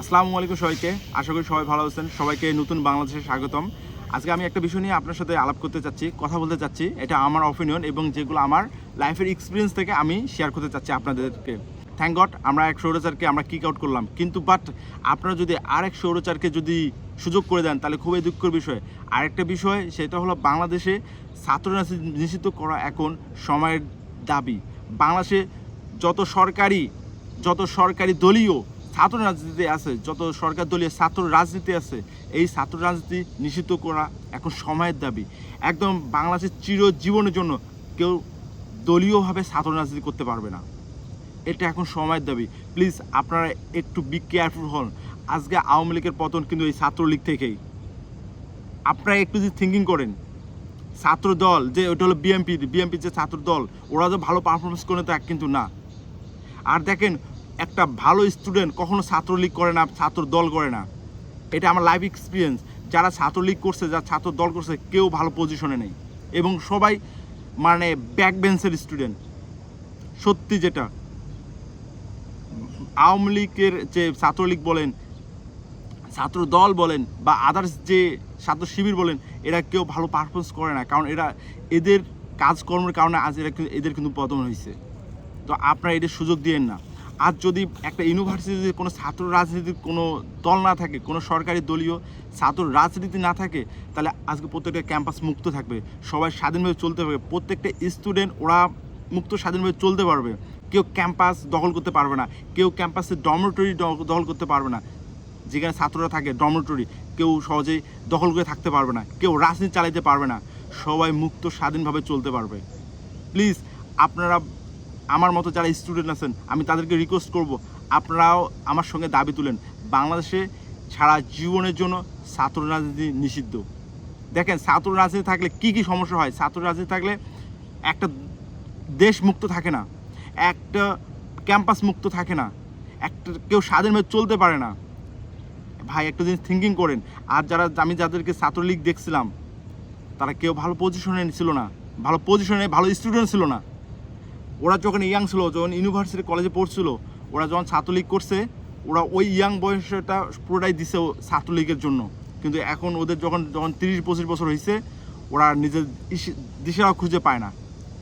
আসসালামু আলাইকুম সবাইকে। আশা করি সবাই ভালো আছেন। সবাইকে নতুন বাংলাদেশে স্বাগতম। আজকে আমি একটা বিষয় নিয়ে আপনার সাথে আলাপ করতে চাচ্ছি, কথা বলতে চাচ্ছি। এটা আমার অপিনিয়ন এবং যেগুলো আমার লাইফের এক্সপিরিয়েন্স থেকে আমি শেয়ার করতে চাচ্ছি আপনাদেরকে। থ্যাংক গড আমরা এক সৌরচারকে আমরা কিক আউট করলাম। কিন্তু বাট আপনারা যদি আর এক সৌরচারকে যদি সুযোগ করে দেন, তাহলে খুবই দুঃখের বিষয়। আরেকটা বিষয়, সেটা হলো বাংলাদেশে ছাত্র নিষিদ্ধ করা এখন সময়ের দাবি। বাংলাদেশে যত সরকারি যত সরকারি দলীয় ছাত্র রাজনীতি আছে, যত সরকার দলীয় ছাত্র রাজনীতি আছে, এই ছাত্র রাজনীতি নিষিদ্ধ করা এখন সময়ের দাবি। একদম বাংলাদেশের চিরজীবনের জন্য কেউ দলীয়ভাবে ছাত্র রাজনীতি করতে পারবে না। এটা এখন সময়ের দাবি। প্লিজ আপনারা একটু বি কেয়ারফুল হন। আজকে আওয়ামী লীগের পতন কিন্তু এই ছাত্রলীগ থেকেই। আপনারা একটু যদি থিঙ্কিং করেন, ছাত্র দল যে ওটা হলো বিএমপি বিএমপি যে ছাত্র দল, ওরা যে ভালো পারফরমেন্স করে তা কিন্তু না। আর দেখেন একটা ভালো স্টুডেন্ট কখনো ছাত্রলীগ করে না ছাত্র দল করে না। এটা আমার লাইফ এক্সপিরিয়েন্স যারা ছাত্রলীগ করছে, যারা ছাত্র দল করছে, কেউ ভালো পজিশনে নেই। এবং সবাই মানে ব্যাক বেঞ্চের স্টুডেন্ট সত্যি যেটা, আওয়ামী লীগের যে ছাত্রলীগ বলেন ছাত্র দল বলেন, বা আদার্স যে ছাত্র শিবির বলেন, এরা কেউ ভালো পারফরমেন্স করে না। কারণ এরা এদের কাজকর্মের কারণে আজ এরা এদের কিন্তু পতন হয়েছে তো আপনারা এদের সুযোগ দিয়েন না। আজ যদি একটা ইউনিভার্সিটিতে কোনো ছাত্র রাজনীতির কোনো দল না থাকে, কোনো সরকারি দলীয় ছাত্র রাজনীতি না থাকে, তাহলে আজকে প্রত্যেকটা ক্যাম্পাস মুক্ত থাকবে। সবাই স্বাধীনভাবে চলতে পারবে। প্রত্যেকটা স্টুডেন্ট ওরা মুক্ত স্বাধীনভাবে চলতে পারবে। কেউ ক্যাম্পাস দখল করতে পারবে না। কেউ ক্যাম্পাসে ডরমেটরি দখল করতে পারবে না। যেখানে ছাত্ররা থাকে, ডরমেটরি, কেউ সহজেই দখল করে থাকতে পারবে না। কেউ রাজনীতি চালাইতে পারবে না। সবাই মুক্ত স্বাধীনভাবে চলতে পারবে। প্লিজ, আপনারা আমার মতো যারা স্টুডেন্ট আছেন, আমি তাদেরকে রিকোয়েস্ট করব, আপনারাও আমার সঙ্গে দাবি তুলেন। বাংলাদেশে সারা জীবনের জন্য ছাত্র রাজনীতি নিষিদ্ধ। দেখেন, ছাত্র রাজনীতি থাকলে কি কি সমস্যা হয়? ছাত্র রাজনীতি থাকলে একটা দেশ মুক্ত থাকে না, একটা ক্যাম্পাস মুক্ত থাকে না, একটা কেউ স্বাধীনভাবে চলতে পারে না। ভাই, একটা জিনিস থিঙ্কিং করেন, আর যারা, আমি যাদেরকে ছাত্রলীগ দেখছিলাম, তারা কেউ ভালো পজিশনে ছিল না, ভালো পজিশনে ভালো স্টুডেন্ট ছিল না। ওরা যখন ইয়াং ছিল, যখন ইউনিভার্সিটি কলেজে পড়ছিল, ওরা যখন ছাত্রলীগ করছে, ওরা ওই ইয়াং বয়সটা পুরোটাই দিছে ছাত্রলীগের জন্য। কিন্তু এখন ওদের যখন যখন তিরিশ, পঁচিশ বছর হয়েছে ওরা নিজের ইস- দিশা খুঁজে পায় না।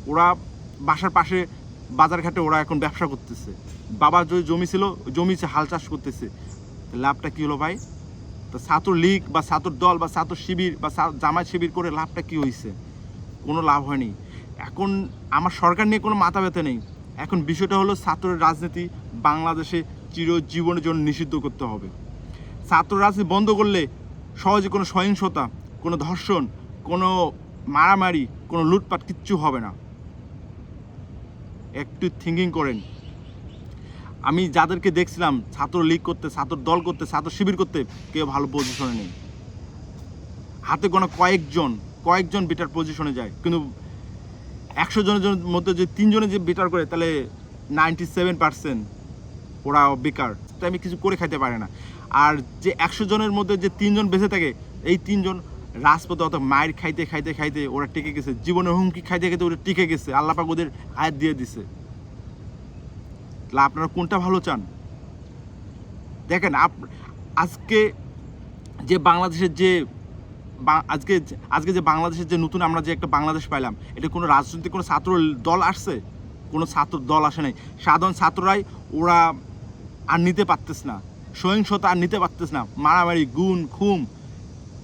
ওরা বাসার পাশে বাজার ঘাটে ওরা এখন ব্যবসা করতেছে। বাবার যে জমি ছিল, জমি হাল চাষ করতেছে। লাভটা কী হলো ভাই? তো ছাত্র লীগ বা ছাত্র দল বা ছাত্র শিবির বা জামায়াত শিবির করে লাভটা কী হয়েছে কোনো লাভ হয়নি। এখন আমার সরকার নিয়ে কোনো মাথা ব্যথা নেই। এখন বিষয়টা হলো ছাত্রের রাজনীতি বাংলাদেশে চিরজীবনের জন্য নিষিদ্ধ করতে হবে। ছাত্র রাজনীতি বন্ধ করলে সহজে কোনো সহিংসতা, কোনো ধর্ষণ, কোনো মারামারি, কোনো লুটপাট কিচ্ছু হবে না। একটু থিঙ্কিং করেন। আমি যাদেরকে দেখছিলাম, ছাত্র লীগ করতে, ছাত্র দল করতে, ছাত্র শিবির করতে, কেউ ভালো পজিশনে নেই। হাতে কোনো কয়েকজন কয়েকজন বেটার পজিশনে যায়। কিন্তু একশো জনের জন- মধ্যে যে তিনজনে যে বেটার করে, তাহলে নাইনটি সেভেন পার্সেন্ট ওরা বেকার। তাই আমি কিছু করে খাইতে পারে না। আর যে একশো জনের মধ্যে যে তিনজন বেঁচে থাকে, এই তিনজন রাজপথে অত মায়ের খাইতে খাইতে খাইতে ওরা টিকে গেছে। জীবনের হুমকি খাইতে খাইতে ওরা টিকে গেছে। আল্লাপাক ওদের আয়াত দিয়ে দিছে। তাহলে আপনারা কোনটা ভালো চান? দেখেন, আপ আজকে যে বাংলাদেশের যে আজকে আজকে যে বাংলাদেশের যে নতুন আমরা যে একটা বাংলাদেশ পাইলাম, এটা কোনো রাজনৈতিক কোনো ছাত্র দল আসছে? কোনো ছাত্র দল আসে নাই। সাধারণ ছাত্ররাই ওরা আর নিতে পারতেছ না। সহিংসতা আর নিতে পারতেছ না। মারামারি গুণ খুম,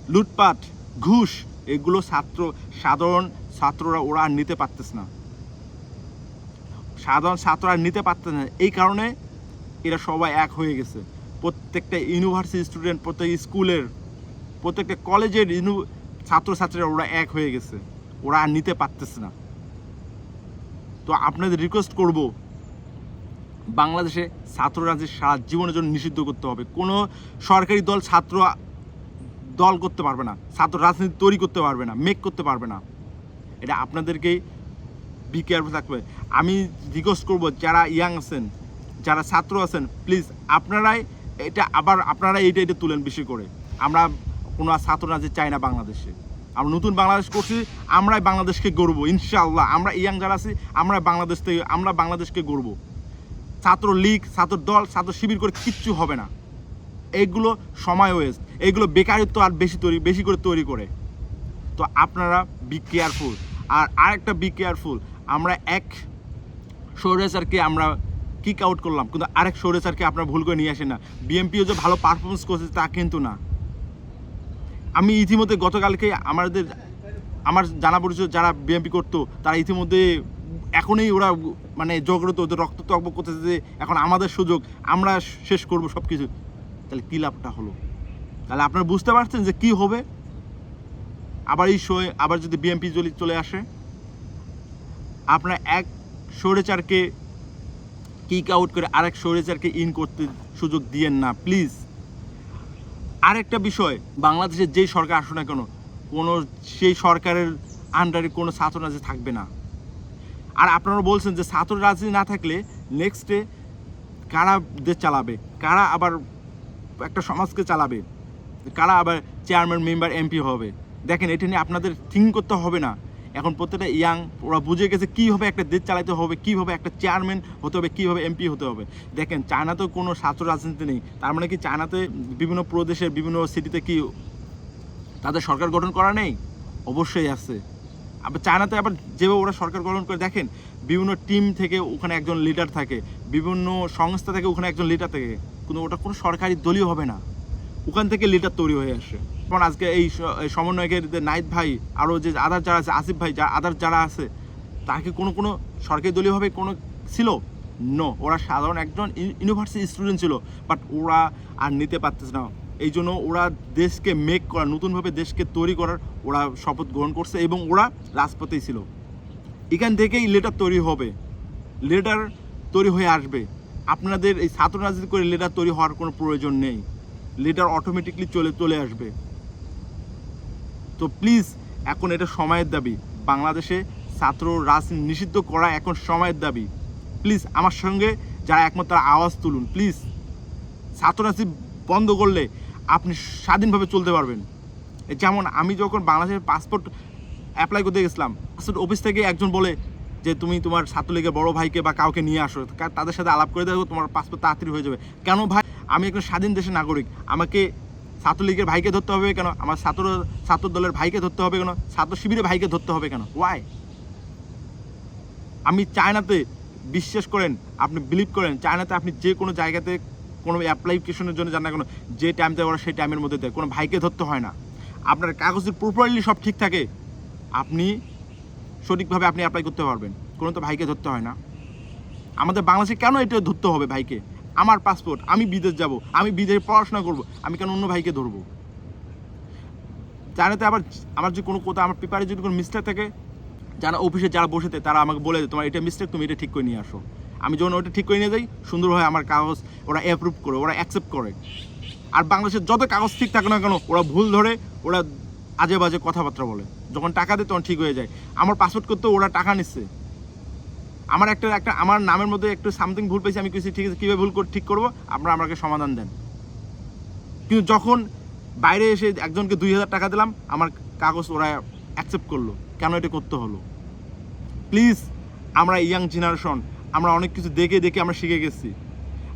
লুটপাট, ঘুষ, এগুলো ছাত্র, সাধারণ ছাত্ররা ওরা আর নিতে পারতেছ না। সাধারণ ছাত্ররা আর নিতে পারতেছে না। এই কারণে এরা সবাই এক হয়ে গেছে। প্রত্যেকটা ইউনিভার্সিটি স্টুডেন্ট, প্রত্যেক স্কুলের প্রত্যেকটা কলেজের ইউনি ছাত্রছাত্রীরা ওরা এক হয়ে গেছে। ওরা আর নিতে পারতেছে না। তো আপনাদের রিকোয়েস্ট করব, বাংলাদেশে ছাত্র রাজনীতি সারা জীবনের জন্য নিষিদ্ধ করতে হবে। কোনো সরকারি দল ছাত্র দল করতে পারবে না। ছাত্র রাজনীতি তৈরি করতে পারবে না মেক করতে পারবে না। এটা আপনাদেরকেই বি কেয়ারফুল থাকবে আমি রিকোয়েস্ট করব, যারা ইয়াং আছেন, যারা ছাত্র আছেন প্লিজ আপনারাই এটা আবার আপনারা এইটা এটা তুলেন বেশি করে। আমরা কোনো আর ছাত্র রাজনীতি চাই না বাংলাদেশে। আমরা নতুন বাংলাদেশ করছি, আমরাই বাংলাদেশকে গড়ব, ইনশাআল্লাহ। আমরা ইয়াং যারা আছি আমরা বাংলাদেশ থেকে, আমরা বাংলাদেশকে গড়ব। ছাত্র লীগ, ছাত্র দল, ছাত্র শিবির করে কিচ্ছু হবে না। এইগুলো সময় ওয়েস্ট। এইগুলো বেকারত্ব আর বেশি তৈরি, বেশি করে তৈরি করে। তো আপনারা বি কেয়ারফুল আর আরেকটা বি কেয়ারফুল আমরা এক সৌরেসারকে আমরা কিক আউট করলাম, কিন্তু আরেক সৌরেসারকে আপনারা ভুল করে নিয়ে আসেন না। বিএমপিও যে ভালো পারফরমেন্স করছে তা কিন্তু না। আমি ইতিমধ্যে গতকালকে আমাদের, আমার জানা পরিচয় যারা বিএমপি করতো, তারা ইতিমধ্যে এখনই ওরা মানে জগরত, ওদের রক্ত তকব করতেছে যে এখন আমাদের সুযোগ, আমরা শেষ করব সব কিছু তাহলে কী লাভটা হলো? তাহলে আপনারা বুঝতে পারছেন যে কি হবে? আবার এই শোয়ে, আবার যদি বিএমপি চলে চলে আসে, আপনার এক সৌরেচারকে কিক আউট করে আরেক সৌরেচারকে ইন করতে সুযোগ দিয়েন না প্লিজ আরেকটা বিষয়, বাংলাদেশের যেই সরকার আসুক না কেন, কোনো সেই সরকারের আন্ডারে কোনো ছাত্র রাজনীতি থাকবে না। আর আপনারা বলছেন যে ছাত্র রাজি না থাকলে নেক্সটে কারা দেশ চালাবে? কারা আবার একটা সমাজকে চালাবে? কারা আবার চেয়ারম্যান মেম্বার এমপি হবে? দেখেন, এটা নিয়ে আপনাদের থিঙ্ক করতে হবে না। এখন প্রত্যেকটা ইয়াং, ওরা বুঝে গেছে কীভাবে একটা দেশ চালাতে হবে, কীভাবে একটা চেয়ারম্যান হতে হবে, কীভাবে এমপি হতে হবে। দেখেন, চায়নাতেও কোনো ছাত্র রাজনীতি নেই। তার মানে কি চায়নাতে বিভিন্ন প্রদেশের, বিভিন্ন সিটিতে কি তাদের সরকার গঠন করা নেই? অবশ্যই আছে। আবার চায়নাতে আবার যেভাবে ওরা সরকার গঠন করে, দেখেন, বিভিন্ন টিম থেকে ওখানে একজন লিডার থাকে, বিভিন্ন সংস্থা থেকে ওখানে একজন লিডার থাকে, কিন্তু ওটা কোনো সরকারি দলীয় হবে না। ওখান থেকে লিডার তৈরি হয়ে আসে। যেমন আজকে এই সমন্বয়কের যে নাইট ভাই, আরও যে আদার যারা আছে, আসিফ ভাই, যা আদার যারা আছে, তাকে কোনো কোনো সরকারি দলীয়ভাবে কোনো ছিল? নো ওরা সাধারণ একজন ইউনিভার্সিটি স্টুডেন্ট ছিল বাট ওরা আর নিতে পারতেছে না। এই জন্য ওরা দেশকে মেক করা নতুনভাবে দেশকে তৈরি করার ওরা শপথ গ্রহণ করছে এবং ওরা রাজপথেই ছিল। এখান থেকেই লেটার তৈরি হবে। লেটার তৈরি হয়ে আসবে। আপনাদের এই ছাত্র রাজনীতি করে লেটার তৈরি হওয়ার কোনো প্রয়োজন নেই। লেটার অটোমেটিকলি চলে চলে আসবে। তো প্লিজ এখন এটা সময়ের দাবি। বাংলাদেশে ছাত্র রাজনীতি নিষিদ্ধ করা এখন সময়ের দাবি। প্লিজ আমার সঙ্গে যারা একমত তারা আওয়াজ তুলুন। প্লিজ ছাত্র রাজনীতি বন্ধ করলে আপনি স্বাধীনভাবে চলতে পারবেন। যেমন আমি যখন বাংলাদেশের পাসপোর্ট অ্যাপ্লাই করতে গেছিলাম পাসপোর্ট অফিস থেকে একজন বলে যে, তুমি তোমার ছাত্রলীগের বড় ভাইকে বা কাউকে নিয়ে আসো। তাদের সাথে আলাপ করে দেখো, তোমার পাসপোর্ট তাড়াতাড়ি হয়ে যাবে। কেন ভাই? আমি একজন স্বাধীন দেশের নাগরিক। আমাকে ছাত্রলীগের ভাইকে ধরতে হবে কেন? আমার ছাত্র ছাত্র দলের ভাইকে ধরতে হবে কেন? ছাত্র শিবিরের ভাইকে ধরতে হবে কেন? ওয়াই আমি চায়নাতে বিশ্বাস করেন, আপনি বিলিভ করেন, চায়নাতে আপনি যে কোনো জায়গাতে কোনো অ্যাপ্লিকেশনের জন্য জান না কোনো, যে টাইম দেয় ওরা সেই টাইমের মধ্যে দেয়। কোনো ভাইকে ধরতে হয় না। আপনার কাগজের প্রপারলি সব ঠিক থাকে। আপনি সঠিকভাবে আপনি অ্যাপ্লাই করতে পারবেন। কোনো তো ভাইকে ধরতে হয় না। আমাদের বাংলাদেশে কেন এটা ধরতে হবে ভাইকে? আমার পাসপোর্ট আমি বিদেশ যাব, আমি বিদেশে পড়াশোনা করব, আমি কেন অন্য ভাইকে ধরবো? জানাতে আবার আমার যে কোনো কোথাও, আমার পেপারে যদি কোনো মিস্টেক থাকে, যারা অফিসে যারা বসে থাকে, তারা আমাকে বলে তোমার এটা মিস্টেক তুমি এটা ঠিক করে নিয়ে আসো। আমি যখন ওটা ঠিক করে নিয়ে যাই সুন্দরভাবে আমার কাগজ, ওরা অ্যাপ্রুভ করে, ওরা অ্যাকসেপ্ট করে। আর বাংলাদেশের যত কাগজ ঠিক থাকে না কেন, ওরা ভুল ধরে, ওরা আজে বাজে কথাবার্তা বলে। যখন টাকা দেয়, তখন ঠিক হয়ে যায়। আমার পাসপোর্ট করতে ওরা টাকা নিচ্ছে। আমার একটা একটা, আমার নামের মধ্যে একটু সামথিং ভুল পেয়েছি, আমি কিছু ঠিক আছে, কীভাবে ভুল করে, ঠিক করব? আপনারা আমাকে সমাধান দেন। কিন্তু যখন বাইরে এসে একজনকে দুই হাজার টাকা দিলাম, আমার কাগজ ওরা অ্যাকসেপ্ট করল। কেন এটা করতে হলো? প্লিজ আমরা ইয়াং জেনারেশন আমরা অনেক কিছু দেখে দেখে আমরা শিখে গেছি।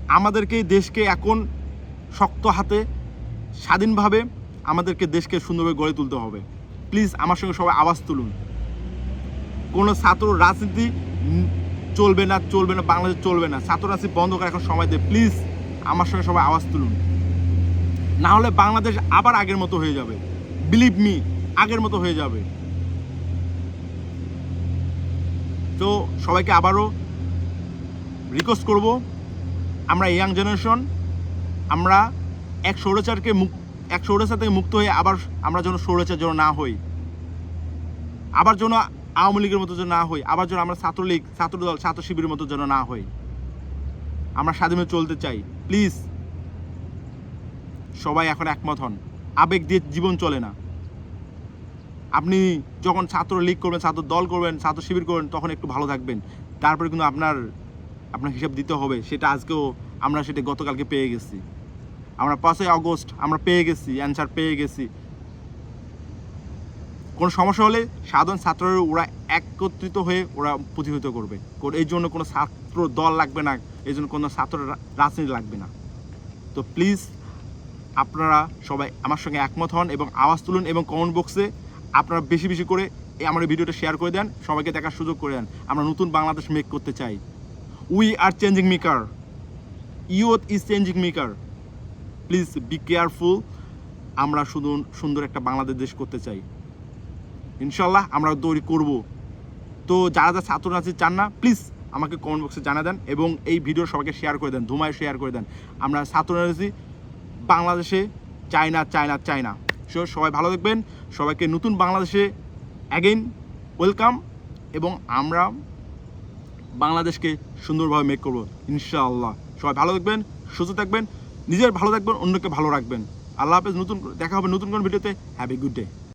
আমাদেরকে দেশকে এখন শক্ত হাতে, স্বাধীনভাবে আমাদেরকে দেশকে সুন্দরভাবে গড়ে তুলতে হবে। প্লিজ আমার সঙ্গে সবাই আওয়াজ তুলুন। কোনো ছাত্র রাজনীতি চলবে না চলবে না, বাংলাদেশ চলবে না। ছাত্র রাজনীতি বন্ধ করার এখন সময় দেয় প্লিজ আমার সঙ্গে সবাই আওয়াজ তুলুন। না হলে বাংলাদেশ আবার আগের মতো হয়ে যাবে। বিলিভ মি আগের মতো হয়ে যাবে। তো সবাইকে আবারও রিকোয়েস্ট করব, আমরা ইয়াং জেনারেশন আমরা এক সৌরচারকে মুক, এক সৌরচার থেকে মুক্ত হয়ে আবার আমরা যেন সৌরচার যেন না হই। আবার যেন আওয়ামী লীগের মতো যেন না হই, আবার যেন আমরা ছাত্রলীগ, ছাত্রদল, ছাত্র শিবিরের মতো যেন না হই। আমরা স্বাধীনভাবে চলতে চাই। প্লিজ সবাই এখন একমত হন। আবেগ দিয়ে জীবন চলে না। আপনি যখন ছাত্র লীগ করবেন ছাত্র দল করবেন, ছাত্র শিবির করবেন, তখন একটু ভালো থাকবেন। তারপরে কিন্তু আপনার আপনার হিসাব দিতে হবে। সেটা আজকেও আমরা সেটা গতকালকে পেয়ে গেছি। আমরা পাঁচই আগস্ট আমরা পেয়ে গেছি অ্যান্সার পেয়ে গেছি। কোনো সমস্যা হলে সাধারণ ছাত্ররা ওরা একত্রিত হয়ে ওরা প্রতিহত করবে। এই জন্য কোনো ছাত্র দল লাগবে না, এই জন্য কোনো ছাত্র রাজনীতি লাগবে না। তো প্লিজ আপনারা সবাই আমার সঙ্গে একমত হন এবং আওয়াজ তুলুন এবং কমেন্ট বক্সে আপনারা বেশি বেশি করে আমার ভিডিওটা শেয়ার করে দেন, সবাইকে দেখার সুযোগ করে দেন। আমরা নতুন বাংলাদেশ মেক করতে চাই। We are changing maker youth is changing maker please be careful আমরা শুধু সুন্দর একটা বাংলাদেশ দেশ করতে চাই। ইনশাল্লাহ আমরা তৈরি করব। তো যারা যারা ছাত্র নাচি চান না প্লিজ আমাকে কমেন্ট বক্সে জানা দেন এবং এই ভিডিও সবাইকে শেয়ার করে দেন, ধুমায় শেয়ার করে দেন। আমরা ছাত্র নাচি বাংলাদেশে চায়না চায়না চাই না চাই না সো সবাই ভালো থাকবেন, সবাইকে নতুন বাংলাদেশে অ্যাগেইন ওয়েলকাম এবং আমরা বাংলাদেশকে সুন্দরভাবে মেক করব ইনশাআল্লাহ সবাই ভালো থাকবেন, সুস্থ থাকবেন, নিজের ভালো থাকবেন, অন্যকে ভালো রাখবেন। আল্লাহ হাফেজ, নতুন, দেখা হবে নতুন কোন ভিডিওতে হ্যাভ এ গুড ডে